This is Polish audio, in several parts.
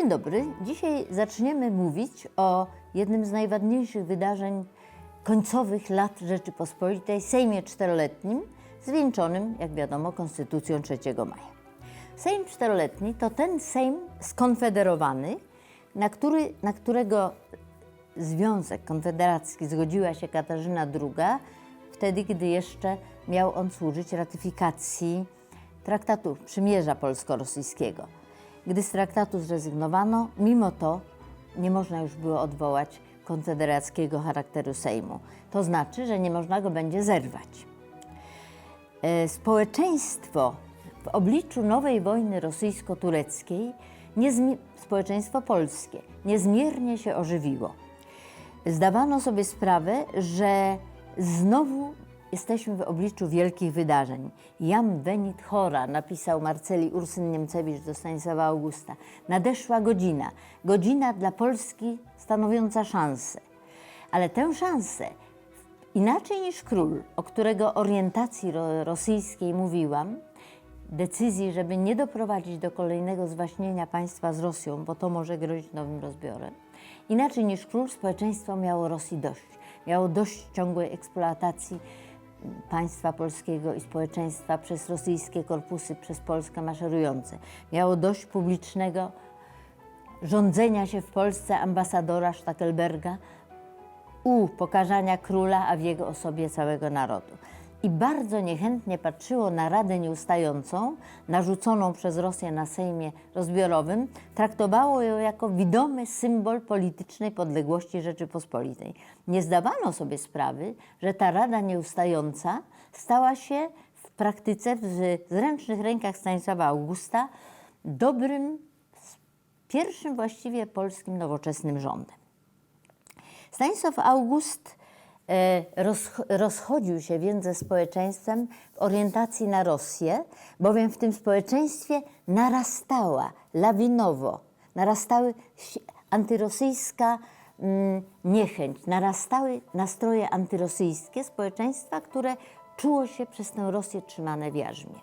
Dzień dobry. Dzisiaj zaczniemy mówić o jednym z najważniejszych wydarzeń końcowych lat Rzeczypospolitej, Sejmie Czteroletnim, zwieńczonym, jak wiadomo, Konstytucją 3 maja. Sejm Czteroletni to ten Sejm skonfederowany, na, który, na którego Związek Konfederacki zgodziła się Katarzyna II, wtedy, gdy jeszcze miał on służyć ratyfikacji traktatu przymierza polsko-rosyjskiego. Gdy z traktatu zrezygnowano, mimo to nie można już było odwołać konfederackiego charakteru Sejmu. To znaczy, że nie można go będzie zerwać. E, Społeczeństwo w obliczu nowej wojny rosyjsko-tureckiej, społeczeństwo polskie, niezmiernie się ożywiło. Zdawano sobie sprawę, że znowu jesteśmy w obliczu wielkich wydarzeń. Jam venit hora, napisał Marceli Ursyn-Niemcewicz do Stanisława Augusta. Nadeszła godzina, godzina dla Polski stanowiąca szansę. Ale tę szansę Inaczej niż król, o którego orientacji ro rosyjskiej mówiłam, decyzji, żeby nie doprowadzić do kolejnego zwaśnienia państwa z Rosją, bo to może grozić nowym rozbiorem. Inaczej niż król, społeczeństwo miało Rosji dość. Miało dość ciągłej eksploatacji państwa polskiego i społeczeństwa przez rosyjskie korpusy, przez Polskę maszerujące. Miało dość publicznego rządzenia się w Polsce ambasadora Stackelberga, u pokazania króla, a w jego osobie całego narodu. I bardzo niechętnie patrzyło na Radę Nieustającą, narzuconą przez Rosję na Sejmie Rozbiorowym, traktowało ją jako widomy symbol politycznej podległości Rzeczypospolitej. Nie zdawano sobie sprawy, że ta Rada Nieustająca stała się w praktyce w zręcznych rękach Stanisława Augusta dobrym, pierwszym właściwie polskim nowoczesnym rządem. Stanisław August rozchodził się więc ze społeczeństwem w orientacji na Rosję, bowiem w tym społeczeństwie narastała lawinowo, narastały antyrosyjska mm, niechęć, narastały nastroje antyrosyjskie społeczeństwa, które czuło się przez tę Rosję trzymane w jarzmie.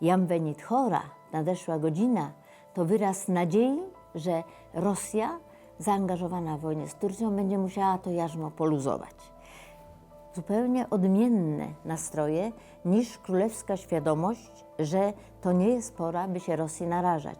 Jam venit hora, nadeszła godzina, to wyraz nadziei, że Rosja zaangażowana w wojnę z Turcją będzie musiała to jarzmo poluzować. Zupełnie odmienne nastroje niż królewska świadomość, że to nie jest pora, by się Rosji narażać.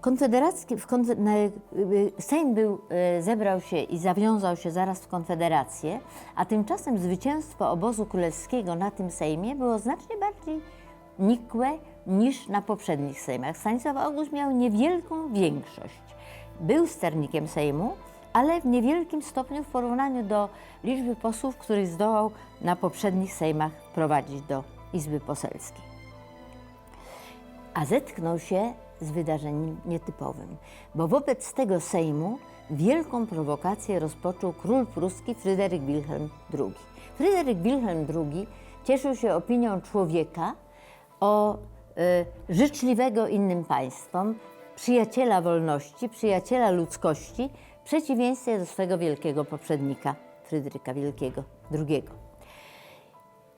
Konfederacki, w konfe, y, Sejm był, y, zebrał się i zawiązał się zaraz w konfederację, a tymczasem zwycięstwo obozu królewskiego na tym Sejmie było znacznie bardziej nikłe niż na poprzednich Sejmach. Stanisław August miał niewielką większość. Był sternikiem Sejmu, ale w niewielkim stopniu w porównaniu do liczby posłów, których zdołał na poprzednich Sejmach wprowadzić do Izby Poselskiej a zetknął się z wydarzeniem nietypowym, bo wobec tego Sejmu wielką prowokację rozpoczął król pruski Fryderyk Wilhelm II. Fryderyk Wilhelm II cieszył się opinią człowieka o y, życzliwego innym państwom, przyjaciela wolności, przyjaciela ludzkości, w przeciwieństwie do swego wielkiego poprzednika Fryderyka Wielkiego II.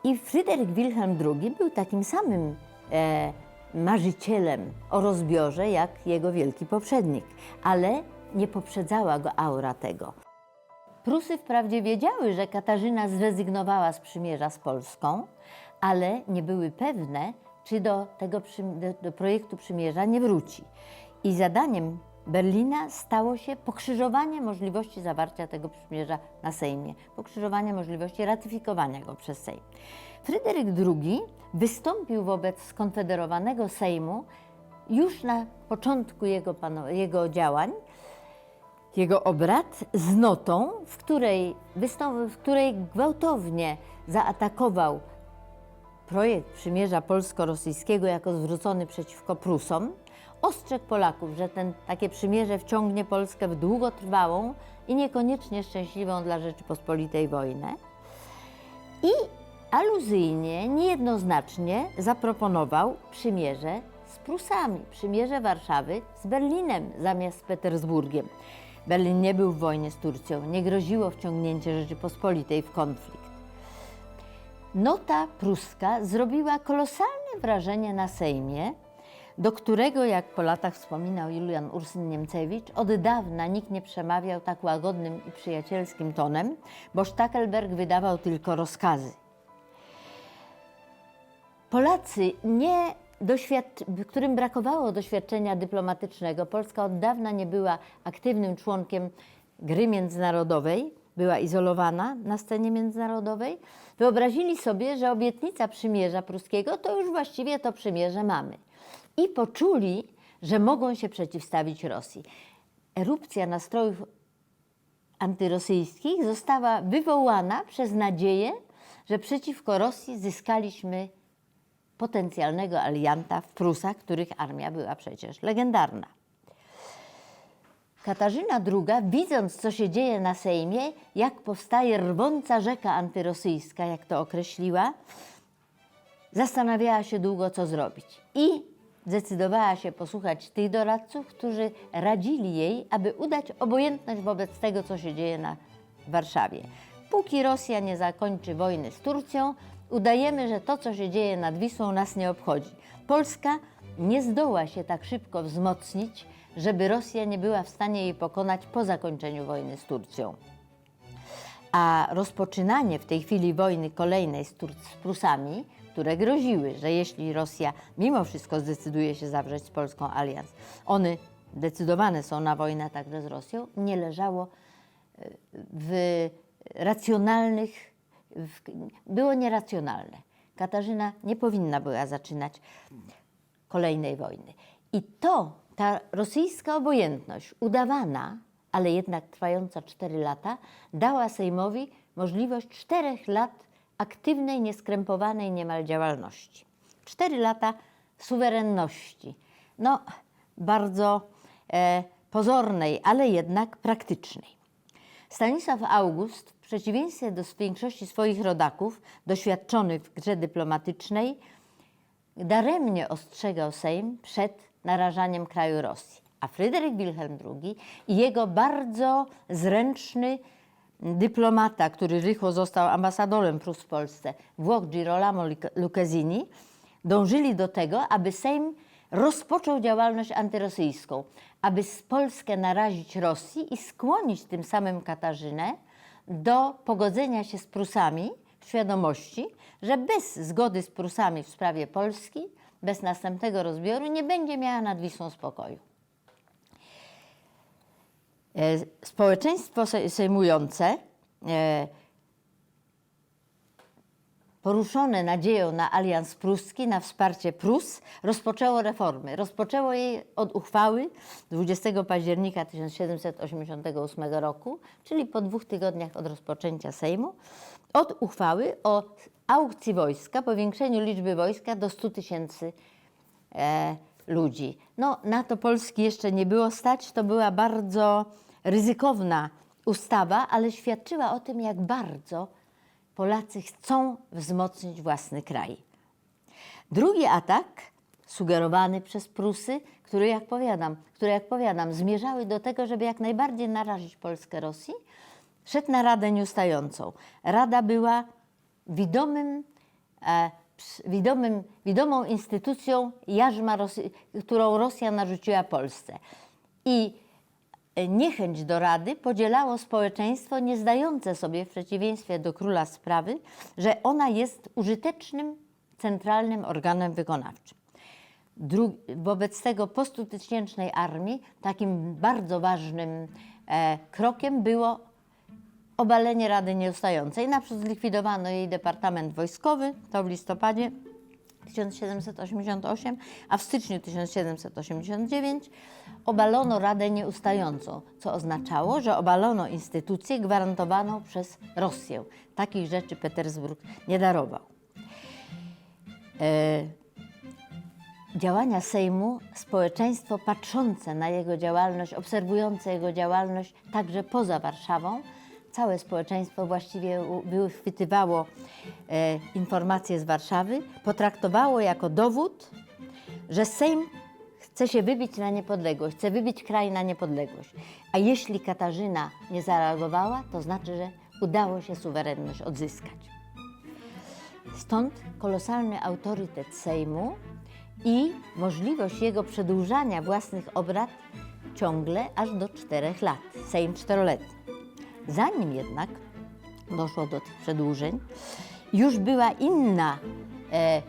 I Fryderyk Wilhelm II był takim samym e, marzycielem o rozbiorze jak jego wielki poprzednik, ale nie poprzedzała go aura tego. Prusy wprawdzie wiedziały, że Katarzyna zrezygnowała z przymierza z Polską, ale nie były pewne, czy do tego do, do projektu przymierza nie wróci. I zadaniem Berlina stało się pokrzyżowanie możliwości zawarcia tego przymierza na Sejmie, pokrzyżowanie możliwości ratyfikowania go przez Sejm. Fryderyk II wystąpił wobec skonfederowanego Sejmu już na początku jego, jego działań, jego obrad z notą, w której, w której gwałtownie zaatakował projekt przymierza polsko-rosyjskiego jako zwrócony przeciwko Prusom, ostrzegł Polaków, że ten, takie przymierze wciągnie Polskę w długotrwałą i niekoniecznie szczęśliwą dla Rzeczypospolitej wojnę. I aluzyjnie, niejednoznacznie zaproponował przymierze z Prusami, przymierze Warszawy z Berlinem zamiast z Petersburgiem. Berlin nie był w wojnie z Turcją, nie groziło wciągnięcie Rzeczypospolitej w konflikt. Nota pruska zrobiła kolosalne wrażenie na Sejmie, do którego, jak po latach wspominał Julian Ursyn-Niemcewicz, od dawna nikt nie przemawiał tak łagodnym i przyjacielskim tonem, bo Stackelberg wydawał tylko rozkazy. Polacy, nie którym brakowało doświadczenia dyplomatycznego, Polska od dawna nie była aktywnym członkiem gry międzynarodowej, była izolowana na scenie międzynarodowej, wyobrazili sobie, że obietnica przymierza pruskiego to już właściwie to przymierze mamy. I poczuli, że mogą się przeciwstawić Rosji. Erupcja nastrojów antyrosyjskich została wywołana przez nadzieję, że przeciwko Rosji zyskaliśmy potencjalnego alianta w Prusach, których armia była przecież legendarna. Katarzyna II, widząc, co się dzieje na Sejmie, jak powstaje rwąca rzeka antyrosyjska, jak to określiła, zastanawiała się długo, co zrobić. I zdecydowała się posłuchać tych doradców, którzy radzili jej, aby udać obojętność wobec tego, co się dzieje na Warszawie. Póki Rosja nie zakończy wojny z Turcją, udajemy, że to, co się dzieje nad Wisłą, nas nie obchodzi. Polska nie zdoła się tak szybko wzmocnić, żeby Rosja nie była w stanie jej pokonać po zakończeniu wojny z Turcją. A rozpoczynanie w tej chwili wojny kolejnej z, Tur- z Prusami, które groziły, że jeśli Rosja mimo wszystko zdecyduje się zawrzeć z Polską alians, one decydowane są na wojnę także z Rosją, nie leżało e, w racjonalnych, w, było nieracjonalne. Katarzyna nie powinna była zaczynać kolejnej wojny. I to, ta rosyjska obojętność, udawana, ale jednak trwająca 4 lata, dała Sejmowi możliwość 4 lat aktywnej, nieskrępowanej niemal działalności. 4 lata suwerenności. No, bardzo e, pozornej, ale jednak praktycznej. Stanisław August, w przeciwieństwie do większości swoich rodaków, doświadczony w grze dyplomatycznej, daremnie ostrzegał Sejm przed narażaniem kraju Rosji. A Fryderyk Wilhelm II i jego bardzo zręczny dyplomata, który rychło został ambasadorem Prus w Polsce, Włoch Girolamo Lucchesini, dążyli do tego, aby Sejm rozpoczął działalność antyrosyjską, aby z Polskę narazić Rosji i skłonić tym samym Katarzynę do pogodzenia się z Prusami w świadomości, że bez zgody z Prusami w sprawie Polski, bez następnego rozbioru, nie będzie miała nad Wisłą spokoju. E, Społeczeństwo se- sejmujące, e, poruszone nadzieją na alians pruski, na wsparcie Prus, rozpoczęło reformy. Rozpoczęło je od uchwały 20 października 1788 roku, czyli po dwóch tygodniach od rozpoczęcia Sejmu, od uchwały o aukcji wojska, powiększeniu liczby wojska do 100 tysięcy e, ludzi. No, na to Polski jeszcze nie było stać. To była bardzo ryzykowna ustawa, ale świadczyła o tym, jak bardzo Polacy chcą wzmocnić własny kraj. Drugi atak, sugerowany przez Prusy, który jak powiadam, które jak powiadam, zmierzały do tego, żeby jak najbardziej narazić Polskę Rosji, szedł na Radę Nieustającą. Rada była widomym, e, widomym, widomą instytucją jarzma, Rosy, którą Rosja narzuciła Polsce. I e, niechęć do Rady podzielało społeczeństwo, nie zdające sobie w przeciwieństwie do króla sprawy, że ona jest użytecznym, centralnym organem wykonawczym. Wobec tego po stutysięcznej armii takim bardzo ważnym e, krokiem było obalenie Rady Nieustającej. Naprzód zlikwidowano jej Departament Wojskowy, to w listopadzie 1788, a w styczniu 1789 obalono Radę Nieustającą, co oznaczało, że obalono instytucję gwarantowaną przez Rosję. Takich rzeczy Petersburg nie darował. E, działania Sejmu, społeczeństwo patrzące na jego działalność, obserwujące jego działalność także poza Warszawą, całe społeczeństwo właściwie wychwytywało e, informacje z Warszawy, potraktowało jako dowód, że Sejm chce się wybić na niepodległość, chce wybić kraj na niepodległość. A jeśli Katarzyna nie zareagowała, to znaczy, że udało się suwerenność odzyskać. Stąd kolosalny autorytet Sejmu i możliwość jego przedłużania własnych obrad ciągle aż do czterech lat, Sejm czteroletni. Zanim jednak doszło do tych przedłużeń, już była inna, e,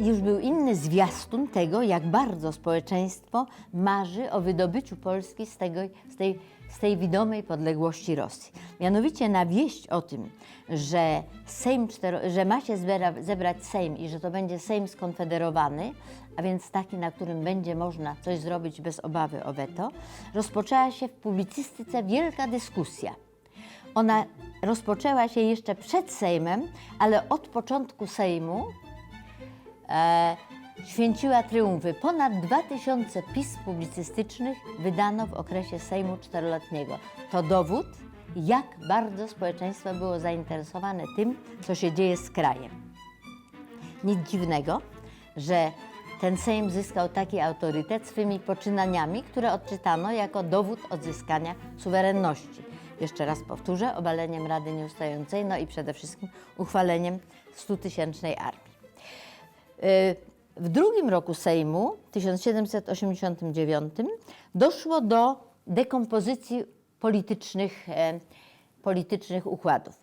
już był inny zwiastun tego, jak bardzo społeczeństwo marzy o wydobyciu Polski z, tego, z, tej, z tej widomej podległości Rosji. Mianowicie na wieść o tym, że, Sejm cztero, że ma się zbera, zebrać Sejm i że to będzie Sejm skonfederowany, a więc taki, na którym będzie można coś zrobić bez obawy o weto, rozpoczęła się w publicystyce wielka dyskusja. Ona rozpoczęła się jeszcze przed Sejmem, ale od początku Sejmu e, święciła triumfy. Ponad 2000 pism publicystycznych wydano w okresie Sejmu czteroletniego. To dowód, jak bardzo społeczeństwo było zainteresowane tym, co się dzieje z krajem. Nic dziwnego, że ten Sejm zyskał taki autorytet swymi poczynaniami, które odczytano jako dowód odzyskania suwerenności. Jeszcze raz powtórzę, obaleniem Rady Nieustającej, no i przede wszystkim uchwaleniem 100-tysięcznej armii. W drugim roku Sejmu, 1789, doszło do dekompozycji politycznych, e, politycznych układów.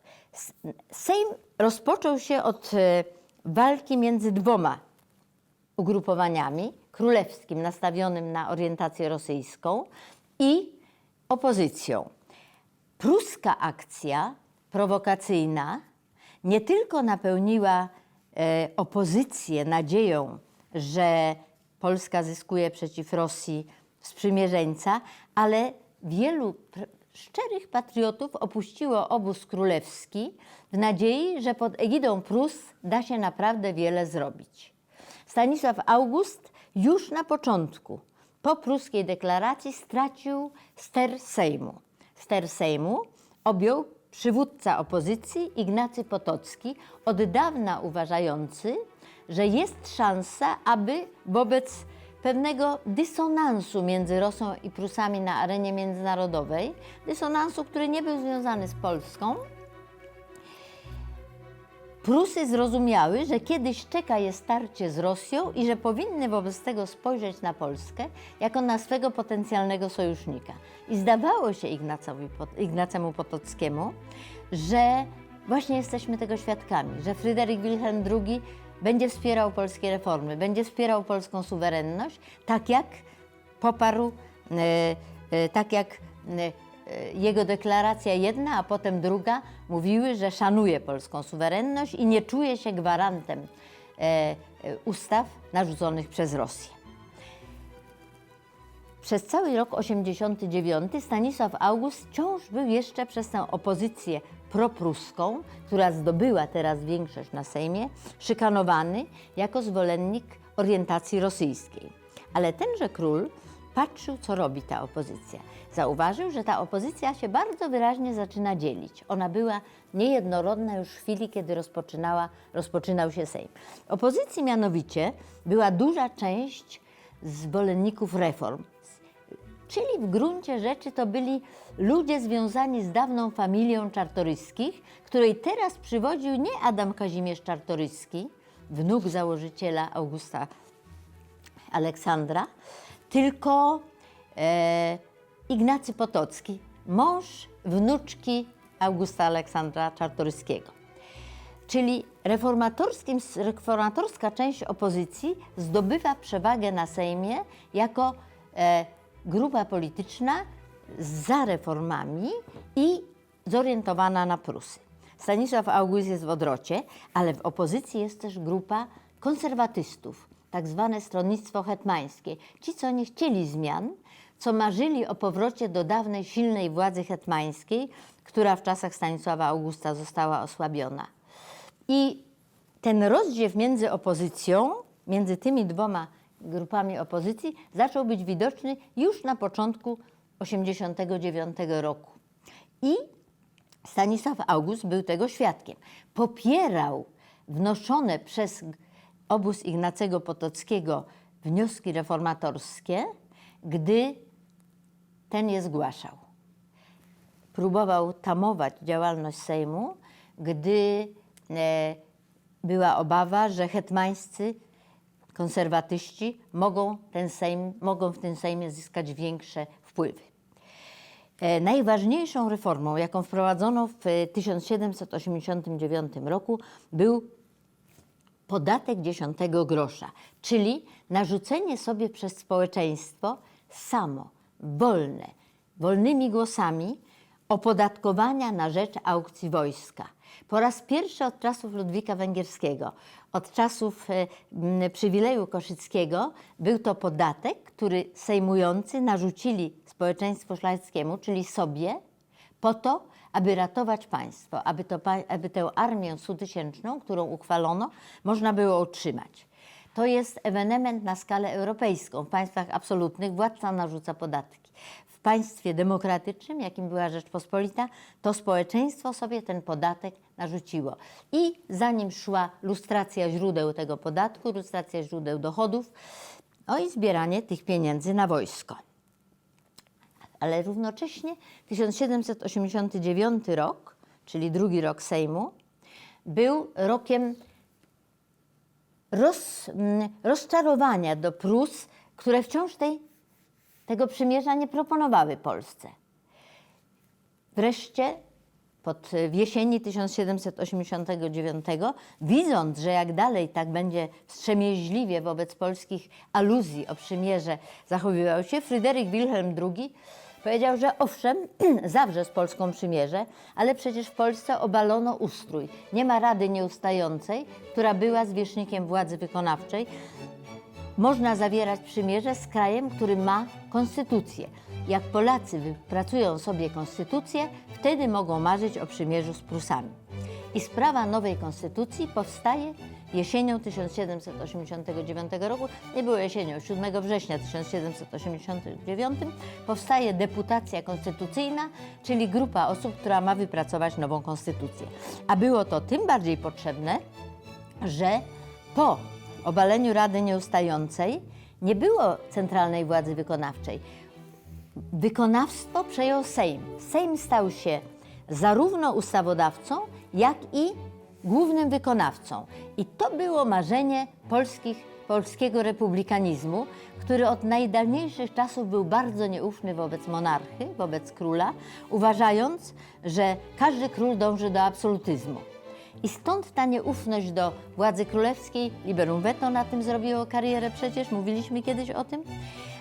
Sejm rozpoczął się od e, walki między dwoma ugrupowaniami, królewskim nastawionym na orientację rosyjską i opozycją. Pruska akcja prowokacyjna nie tylko napełniła opozycję nadzieją, że Polska zyskuje przeciw Rosji sprzymierzeńca, ale wielu szczerych patriotów opuściło obóz królewski w nadziei, że pod egidą Prus da się naprawdę wiele zrobić. Stanisław August już na początku, po pruskiej deklaracji, stracił ster Sejmu. Ster Sejmu objął przywódca opozycji Ignacy Potocki, od dawna uważający, że jest szansa, aby wobec pewnego dysonansu między Rosją i Prusami na arenie międzynarodowej, dysonansu, który nie był związany z Polską, Prusy zrozumiały, że kiedyś czeka je starcie z Rosją i że powinny wobec tego spojrzeć na Polskę jako na swego potencjalnego sojusznika. I zdawało się Ignacowi, Ignacemu Potockiemu, że właśnie jesteśmy tego świadkami, że Fryderyk Wilhelm II będzie wspierał polskie reformy, będzie wspierał polską suwerenność, tak jak poparł, e, e, tak jak e, jego deklaracja jedna, a potem druga mówiły, że szanuje polską suwerenność i nie czuje się gwarantem e, e, ustaw narzuconych przez Rosję. Przez cały rok 89 Stanisław August wciąż był jeszcze przez tę opozycję propruską, która zdobyła teraz większość na Sejmie, szykanowany jako zwolennik orientacji rosyjskiej. Ale tenże król patrzył, co robi ta opozycja. Zauważył, że ta opozycja się bardzo wyraźnie zaczyna dzielić. Ona była niejednorodna już w chwili, kiedy rozpoczynała, rozpoczynał się Sejm. Opozycji mianowicie była duża część zwolenników reform, Czyli w gruncie rzeczy to byli ludzie związani z dawną familią Czartoryskich, której teraz przywodził nie Adam Kazimierz Czartoryski, wnuk założyciela Augusta Aleksandra, tylko e, Ignacy Potocki, mąż wnuczki Augusta Aleksandra Czartoryskiego. Czyli reformatorska część opozycji zdobywa przewagę na Sejmie jako e, grupa polityczna za reformami i zorientowana na Prusy. Stanisław August jest w odrocie, ale w opozycji jest też grupa konserwatystów, tak zwane stronnictwo hetmańskie. Ci, co nie chcieli zmian, co marzyli o powrocie do dawnej silnej władzy hetmańskiej, która w czasach Stanisława Augusta została osłabiona. I ten rozdziew między opozycją, między tymi dwoma grupami opozycji, zaczął być widoczny już na początku 1989 roku. I Stanisław August był tego świadkiem. Popierał wnoszone przez obóz Ignacego Potockiego wnioski reformatorskie, gdy ten je zgłaszał próbował tamować działalność Sejmu, gdy e, była obawa, że hetmańscy konserwatyści mogą, ten Sejm, mogą w tym Sejmie zyskać większe wpływy. E, Najważniejszą reformą, jaką wprowadzono w e, 1789 roku, był podatek dziesiątego grosza, czyli narzucenie sobie przez społeczeństwo samo, wolne, wolnymi głosami opodatkowania na rzecz aukcji wojska. Po raz pierwszy od czasów Ludwika Węgierskiego, od czasów e, m, przywileju koszyckiego, był to podatek, który sejmujący narzucili społeczeństwu szlacheckiemu, czyli sobie, po to, aby ratować państwo, aby, to, aby tę armię stutysięczną, którą uchwalono, można było utrzymać. To jest ewenement na skalę europejską. W państwach absolutnych władca narzuca podatki. W państwie demokratycznym, jakim była Rzeczpospolita, to społeczeństwo sobie ten podatek narzuciło. I zanim szła lustracja źródeł tego podatku, lustracja źródeł dochodów, no i zbieranie tych pieniędzy na wojsko ale równocześnie 1789 rok, czyli drugi rok Sejmu, był rokiem roz, mm, rozczarowania do Prus, które wciąż tej, tego przymierza nie proponowały Polsce. Wreszcie pod w jesieni 1789, widząc, że jak dalej tak będzie wstrzemięźliwie wobec polskich aluzji o przymierze zachowywał się, Fryderyk Wilhelm II powiedział, że owszem, zawrze z Polską przymierze, ale przecież w Polsce obalono ustrój. Nie ma rady nieustającej, która była zwierzchnikiem władzy wykonawczej, można zawierać przymierze z krajem, który ma konstytucję. Jak Polacy wypracują sobie konstytucję, wtedy mogą marzyć o przymierzu z Prusami. I sprawa nowej konstytucji powstaje jesienią 1789 roku, nie było jesienią, 7 września 1789 powstaje deputacja konstytucyjna, czyli grupa osób, która ma wypracować nową konstytucję. A było to tym bardziej potrzebne, że po obaleniu Rady Nieustającej nie było centralnej władzy wykonawczej. Wykonawstwo przejął Sejm. Sejm stał się zarówno ustawodawcą, jak i głównym wykonawcą. I to było marzenie polskich, polskiego republikanizmu, który od najdawniejszych czasów był bardzo nieufny wobec monarchy, wobec króla, uważając, że każdy król dąży do absolutyzmu. I stąd ta nieufność do władzy królewskiej, liberum veto na tym zrobiło karierę przecież, mówiliśmy kiedyś o tym.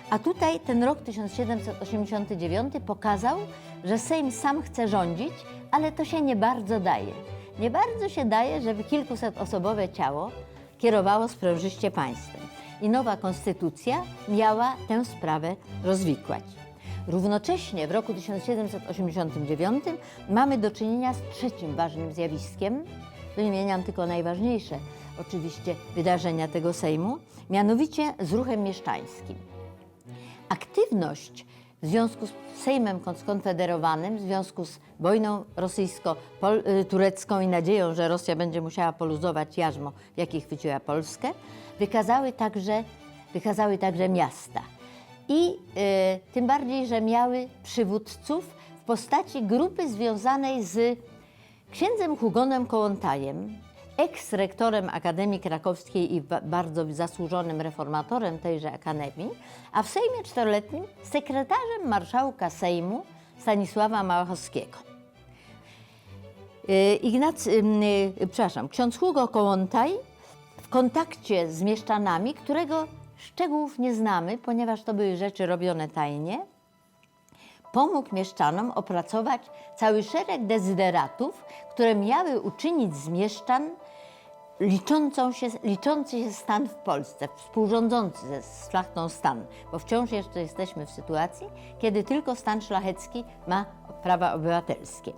A tutaj ten rok 1789 pokazał, że Sejm sam chce rządzić, ale to się nie bardzo daje. Nie bardzo się daje, żeby kilkusetosobowe ciało kierowało sprężyście państwem. I nowa konstytucja miała tę sprawę rozwikłać. Równocześnie w roku 1789 mamy do czynienia z trzecim ważnym zjawiskiem. Wymieniam tylko najważniejsze oczywiście wydarzenia tego Sejmu, mianowicie z ruchem mieszczańskim. Aktywność w związku z Sejmem kon- skonfederowanym, w związku z wojną rosyjsko-turecką i nadzieją, że Rosja będzie musiała poluzować jarzmo, w jakie chwyciła Polskę, wykazały także, wykazały także miasta. I e, tym bardziej, że miały przywódców w postaci grupy związanej z księdzem Hugonem Kołątajem, eks-rektorem Akademii Krakowskiej i ba- bardzo zasłużonym reformatorem tejże akademii, a w Sejmie Czteroletnim sekretarzem marszałka Sejmu Stanisława Małachowskiego. Y, Ignacy, y, przepraszam, ksiądz Hugo Kołątaj w kontakcie z mieszczanami, którego szczegółów nie znamy, ponieważ to były rzeczy robione tajnie, pomógł mieszczanom opracować cały szereg dezyderatów, które miały uczynić z mieszczan liczącą się, liczący się stan w Polsce, współrządzący ze szlachtą stan, bo wciąż jeszcze jesteśmy w sytuacji, kiedy tylko stan szlachecki ma prawa obywatelskie.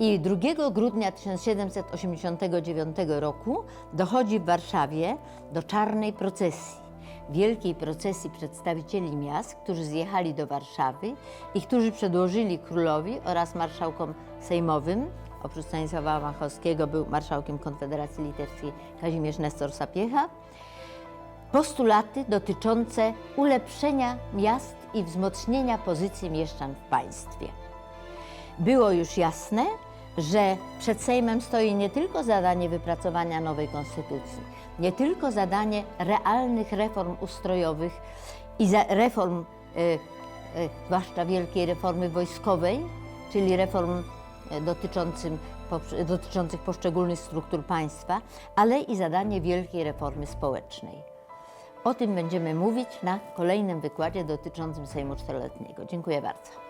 I 2 grudnia 1789 roku dochodzi w Warszawie do czarnej procesji. Wielkiej procesji przedstawicieli miast, którzy zjechali do Warszawy i którzy przedłożyli królowi oraz marszałkom sejmowym, oprócz Stanisława Machowskiego był marszałkiem Konfederacji Litewskiej Kazimierz Nestor Sapiecha, postulaty dotyczące ulepszenia miast i wzmocnienia pozycji mieszczan w państwie. Było już jasne, że przed Sejmem stoi nie tylko zadanie wypracowania nowej konstytucji, nie tylko zadanie realnych reform ustrojowych i reform, y, y, zwłaszcza wielkiej reformy wojskowej, czyli reform dotyczącym, poprze- dotyczących poszczególnych struktur państwa, ale i zadanie wielkiej reformy społecznej. O tym będziemy mówić na kolejnym wykładzie dotyczącym Sejmu Czteroletniego. Dziękuję bardzo.